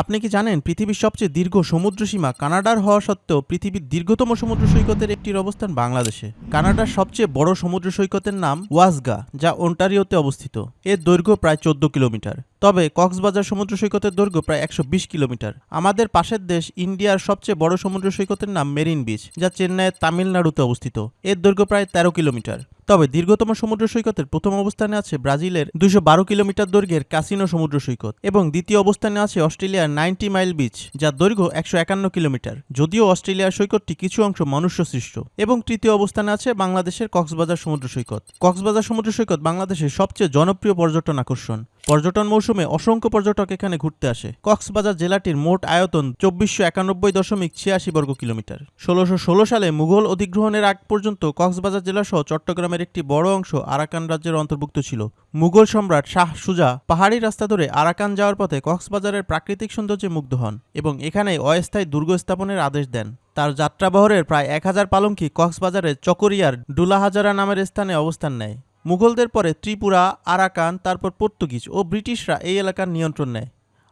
আপনি কি জানেন পৃথিবীর সবচেয়ে দীর্ঘ সমুদ্র সীমা কানাডার হওয়া সত্ত্বেও পৃথিবীর দীর্ঘতম সমুদ্র সৈকতের একটির অবস্থান বাংলাদেশে? কানাডার সবচেয়ে বড় সমুদ্র সৈকতের নাম ওয়াসগা, যা ওন্টারিওতে অবস্থিত। এর দৈর্ঘ্য প্রায় চোদ্দ কিলোমিটার। তবে কক্সবাজার সমুদ্র সৈকতের দৈর্ঘ্য প্রায় একশো বিশ কিলোমিটার। আমাদের পাশের দেশ ইন্ডিয়ার সবচেয়ে বড় সমুদ্র সৈকতের নাম মেরিন বিচ, যা চেন্নাইয়ের তামিলনাড়ুতে অবস্থিত। এর দৈর্ঘ্য প্রায় তেরো কিলোমিটার। তবে দীর্ঘতম সমুদ্র সৈকতের প্রথম অবস্থানে আছে ব্রাজিলের দুশো বারো কিলোমিটার দৈর্ঘ্যের কাসিনো সমুদ্র সৈকত এবং দ্বিতীয় অবস্থানে আছে অস্ট্রেলিয়ার নাইনটি মাইল বিচ, যার দৈর্ঘ্য একশো একান্ন কিলোমিটার। যদিও অস্ট্রেলিয়ার সৈকতটি কিছু অংশ মনুষ্য সৃষ্ট এবং তৃতীয় অবস্থানে আছে বাংলাদেশের কক্সবাজার সমুদ্র সৈকত। কক্সবাজার সমুদ্র সৈকত বাংলাদেশের সবচেয়ে জনপ্রিয় পর্যটন আকর্ষণ। পর্যটন মৌসুমে অসংখ্য পর্যটক এখানে ঘুরতে আসে। কক্সবাজার জেলাটির মোট আয়তন চব্বিশশো একানব্বই দশমিক ছিয়াশি বর্গ কিলোমিটার। ষোলোশো ষোলো সালে মুঘল অধিগ্রহণের আগ পর্যন্ত কক্সবাজার জেলাসহ চট্টগ্রামের একটি বড় অংশ আরাকান রাজ্যের অন্তর্ভুক্ত ছিল। মুঘল সম্রাট শাহ সুজা পাহাড়ি রাস্তা ধরে আরাকান যাওয়ার পথে কক্সবাজারের প্রাকৃতিক সৌন্দর্যে মুগ্ধ হন এবং এখানে অস্থায়ী দুর্গ স্থাপনের আদেশ দেন। তার যাত্রাবহরের প্রায় এক হাজার পালঙ্কি কক্সবাজারের চকরিয়ার ডুলাহাজারা নামের স্থানে অবস্থান নেয়। মুঘলদের পরে ত্রিপুরা, আরাকান, তারপর পর্তুগিজ ও ব্রিটিশরা এই এলাকার নিয়ন্ত্রণ নেয়।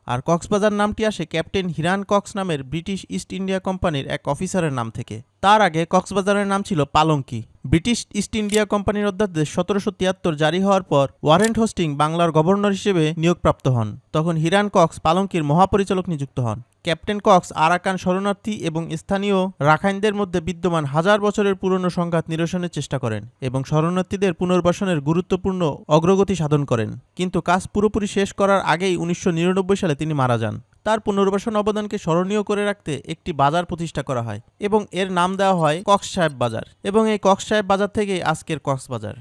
আর কক্সবাজার নামটি আসে ক্যাপ্টেন হিরান কক্স নামের ব্রিটিশ ইস্ট ইন্ডিয়া কোম্পানির এক অফিসারের নাম থেকে। তার আগে কক্সবাজারের নাম ছিল পালঙ্কি। ব্রিটিশ ইস্ট ইন্ডিয়া কোম্পানির অধ্যাদেশ সতেরোশো তিয়াত্তর জারি হওয়ার পর ওয়ারেন্ট হোস্টিং বাংলার গভর্নর হিসেবে নিয়োগপ্রাপ্ত হন। তখন হিরান কক্স পালঙ্কির মহাপরিচালক নিযুক্ত হন। ক্যাপ্টেন কক্স আরাকান শরণার্থী এবং স্থানীয় রাখাইনদের মধ্যে বিদ্যমান হাজার বছরের পুরনো সংঘাত নিরসনের চেষ্টা করেন এবং শরণার্থীদের পুনর্বাসনের গুরুত্বপূর্ণ অগ্রগতি সাধন করেন। কিন্তু কাজ পুরোপুরি শেষ করার আগেই উনিশশো নিরানব্বই সালে তিনি মারা যান। তার পুনর্বাসন অবদানকে স্মরণীয় করে রাখতে একটি বাজার প্রতিষ্ঠা করা হয় এবং এর নাম দেওয়া হয় কক্স সাহেব বাজার এবং এই কক্স সাহেব বাজার থেকেই আজকের কক্সবাজার।